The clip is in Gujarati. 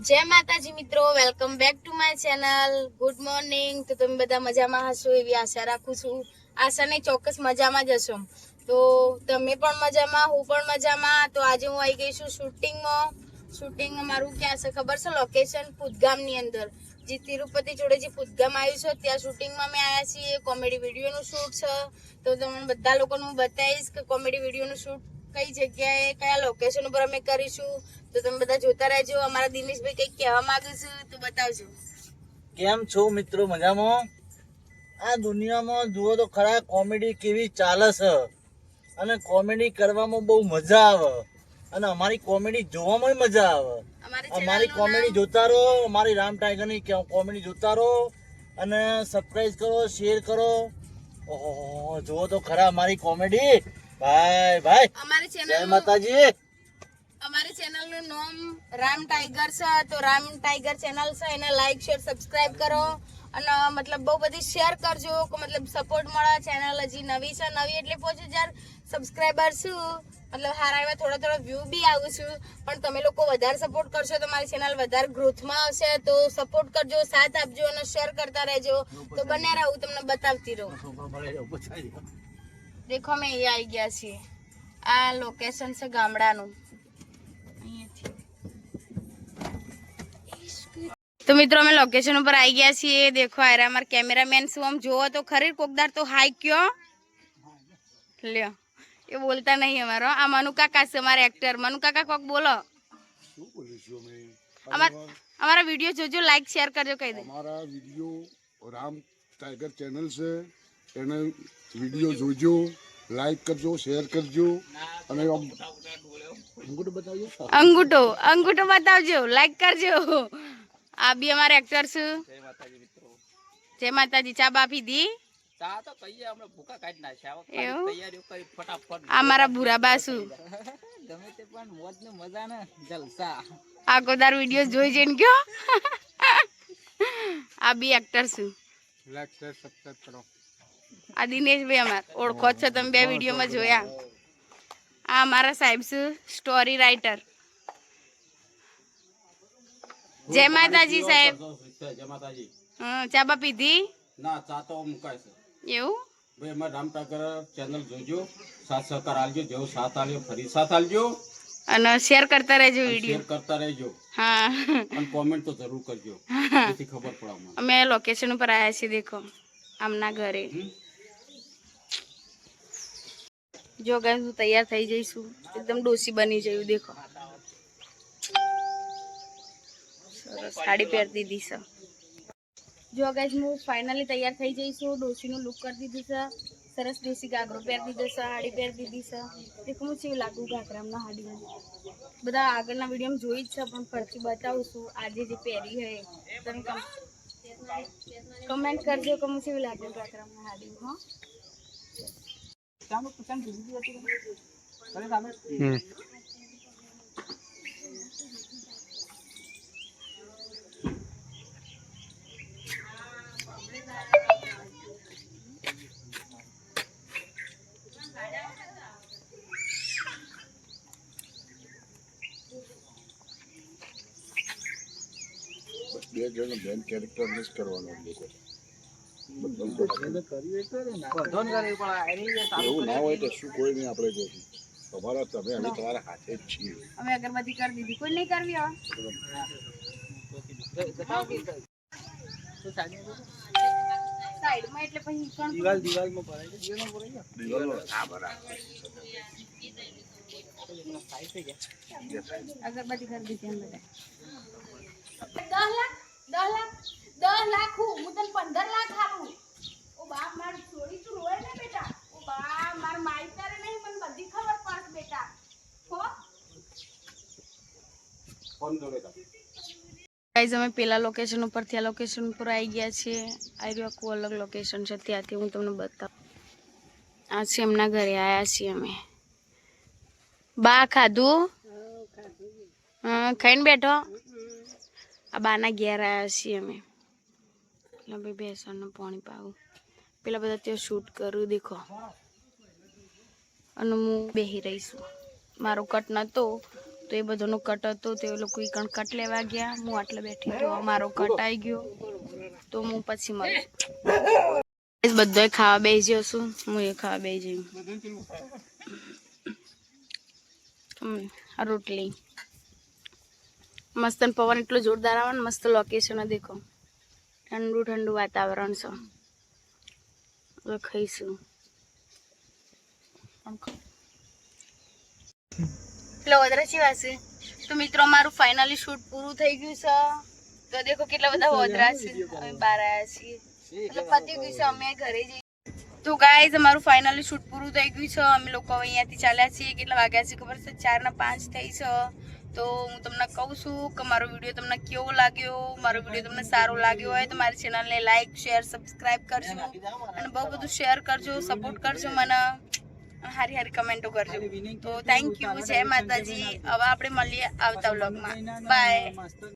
જય માતાજી મિત્રો welcome back to my channel good morning તો તમે બધા મજામાં હશો એવી આશા રાખું છું. આશા નહીં, ચોક્કસ મજામાં જ હશો. તો તમે પણ મજામાં, હું પણ મજામાં. તો આજે હું આવી ગઈ છું શૂટિંગમાં શૂટિંગ મારું ક્યાં છે ખબર છે? લોકેશન પૂદગામની અંદર. જે તિરુપતિ જોડે જે પૂદગામ આવ્યું છે, ત્યાં શૂટિંગમાં અમે આવ્યા છીએ. કોમેડી વિડીયોનું શૂટ છે. તો તમને બધા લોકોને હું બતાવીશ કે કોમેડી વિડીયોનું શૂટ કઈ જગ્યાએ કયા લોકેશન ઉપર અમે કરીશું તો તમે બધા જોતા રહેજો. અમારા દિનેશભાઈ કંઈક કહેવા માંગે છે તો બતાવજો. કેમ છો મિત્રો મજામાં? આ દુનિયામાં જુઓ તો ખરા કોમેડી કેવી ચાલે છે. અને કોમેડી કરવામાં બહુ મજા આવે. અને અમારી કોમેડી જોવામાં મજા આવે. અમારી કોમેડી જોતા રહો અમારી રામ ટાઈગરની કોમેડી જોતા રહો. અને સબસ્ક્રાઈબ કરો શેર કરો. ઓહો જુઓ તો ખરા અમારી કોમેડી ભાઈ ભાઈ. અમારી જય ચેનલ માતાજી. અમારી ચેનલનું નામ રામ ટાઈગર છે. તો રામ ટાઈગર ચેનલ છે. એને લાઈક શેર સબસ્ક્રાઇબ કરો. અને મતલબ બહુ બધી શેર કરજો. કે મતલબ સપોર્ટ મળે. ચેનલ હજી નવી છે. નવી એટલે પહોંચી હજાર સબસ્ક્રાઈબર છું. મતલબ હારા એવા થોડા થોડા વ્યૂ બી આવું છું. પણ તમે લોકો વધારે સપોર્ટ કરશો તો મારી ચેનલ વધારે ગ્રોથમાં આવશે. તો સપોર્ટ કરજો સાથ આપજો અને શેર કરતા રહેજો. તો બને રહું. તમને બતાવતી રહું. દેખો અમે અહીંયા આવી ગયા છીએ. આ લોકેશન છે ગામડાનું. તો મિત્રો અમે લોકેશન ઉપર આવી ગયા છીએ. દેખો આરે અમાર કેમેરામેન શું આમ જોવો તો ખરી? કોકદાર તો હાઈ કયો? લ્યો એ બોલતા નહીં અમારો. આ મનુ કાકા છે અમારા એક્ટર મનુ કાકા કોક બોલો. અમાર અમારા વીડિયો જોજો લાઈક શેર કરજો કહી દે. અમારા વીડિયો રામ ટાઈગર ચેનલ છે. એને વીડિયો જોજો લાઈક કરજો શેર કરજો. અને અંગૂઠો બતાવજો અંગૂઠો અંગૂઠો બતાવજો લાઈક કરજો. આ બી અમારે એક્ટર છે. જય માતાજી ચા બા પીધી? એવું? આ મારા ભૂરા બાસુ. આ ગોદાર વીડિયો જોઈ જઈને કયો આ બી એક્ટર છું. લાઈક શેર સબસ્ક્રાઇબ કરો. આ દિનેશભાઈ અમાર. ઓળખો જ છો તમે બે વિડીયોમાં જોયા. આ અમારા સાહેબ છે સ્ટોરી રાઇટર જય માતાજી સાહેબ. હમ ચા બા પીધી? ના ચા તો મુકાય છે. એવું? ભાઈ અમારે રામ ટાકર ચેનલ જોજો સાથ સહકાર આલજો જેવો સાથ આલ્યો ફરી સાથ આલજો અને શેર કરતા રહેજો શેર વીડિયો. કરતા રહેજો. હા. અને કોમેન્ટ તો જરૂર કરજો. જેથી ખબર પડે અમને. અમે લોકેશન ઉપર આવ્યા છીએ દેખો. આમના ઘરે. જો ગાઈસ, હું તૈયાર થઈ જઈશું. એકદમ ડોસી બની જયું, દેખો. સરસ સાડી પહેરી દીધી છે. જો ગાઈસ, હું ફાઇનલી તૈયાર થઈ જઈશું. ડોસીનું લુક કરી દીધું છે. સરસ ડોસી ગાગરો પહેરી દીધો છે, સાડી પહેરી દીધી છે. દેખો, હું કેવું લાગુ ગાગરામાં હાડી બધા આગળના વિડીયોમાં જોઈ જ છે, પણ ફરતી બતાવું છું આજે જે પહેરી હોય તમે કમેન્ટ કરજો કે હું કેવી લાગ્યું ગાગરામાં હાડી હો. બે જણ બેન કેરેક્ટર મિસ કરવાનો લોકો એવું ના હોય તો શું કોઈ નહીં આપણે જોશું. તમારા તમે અમે તમારા હાથે જ છીએ. અમે અગરબત્તી કરી દીધી. કોઈ નહીં કરવી હવે. સાઈડમાં એટલે પછી ઈકણ દિવાલમાં ભરાય દિવાલો હા બરાબર. અગરબત્તી કરી દીધી અમે દસ લાખ દસ લાખ દસ લાખ હું હું તને પંદર લાખ આપું ઓ બાપ મારી છોડી તું રોય ને બેટા ઓ બાપ માર માઈ તારે નહીં મને બધી ખબર પડશે બેટા હો ફોન જોડે તમે ગાઈઝ અમે પેલા લોકેશન ઉપરથી આ લોકેશન ઉપર આવી ગયા છીએ. આ રહ્યું આખું અલગ લોકેશન છે. ત્યાંથી હું તમને બતાવું. આ છે એમના ઘરે આવ્યા છીએ અમે. બા, ખાધું? ખાઈને બેઠો? આ બાના ઘેર આવ્યા છીએ અમે. એટલે ભાઈ બેસનનું પાણી પાવું. પેલા બધા ત્યાં શૂટ કરું, દેખો. અને હું બેહી રહીશું મારો કટ નહોતો તો એ બધાનો કટ હતો, તો એ લોકો એ કણ કટ લેવા ગયા. હું આટલે બેઠી તો મારો કટ આવી ગયો. તો હું પછી મળું. બધો ખાવા બેસી ગયો છું, હું એ ખાવા બેસી જઈ. રોટલી. મસ્ત પવન એટલો જોરદાર આવે ને, મસ્ત લોકેશન દેખો. ઠંડુ ઠંડુ વાતાવરણ છે. હવે ખાઈશું. એટલે વધારે છે વાસી? તો મિત્રો મારું ફાઇનલી શૂટ પૂરું થઈ ગયું છે. તો દેખો કેટલા બધા વધરા છે? અમે બહાર આવ્યા છીએ. મતલબ પતી ગયું છે અમે ઘરે જઈએ તો ગાઈઝ અમારું ફાઇનલી શૂટ પૂરું થઈ ગયું છે. અમે લોકો અહીંયાથી ચાલ્યા છીએ. કેટલા વાગ્યા છે ખબર છે? ચાર ના પાંચ થઈ છે. તો હું તમને કહું છું કે મારો વીડિયો તમને કેવો લાગ્યો? મારો વીડિયો તમને સારો લાગ્યો હોય તો મારી ચેનલને લાઈક શેર સબસ્ક્રાઈબ કરજો. અને બહુ બધું શેર કરજો સપોર્ટ કરજો મને. હારી હારી કમેન્ટો કરજો. તો થેન્ક યુ જય માતાજી. હવે આપણે મળીએ આવતા વ્લોગમાં બાય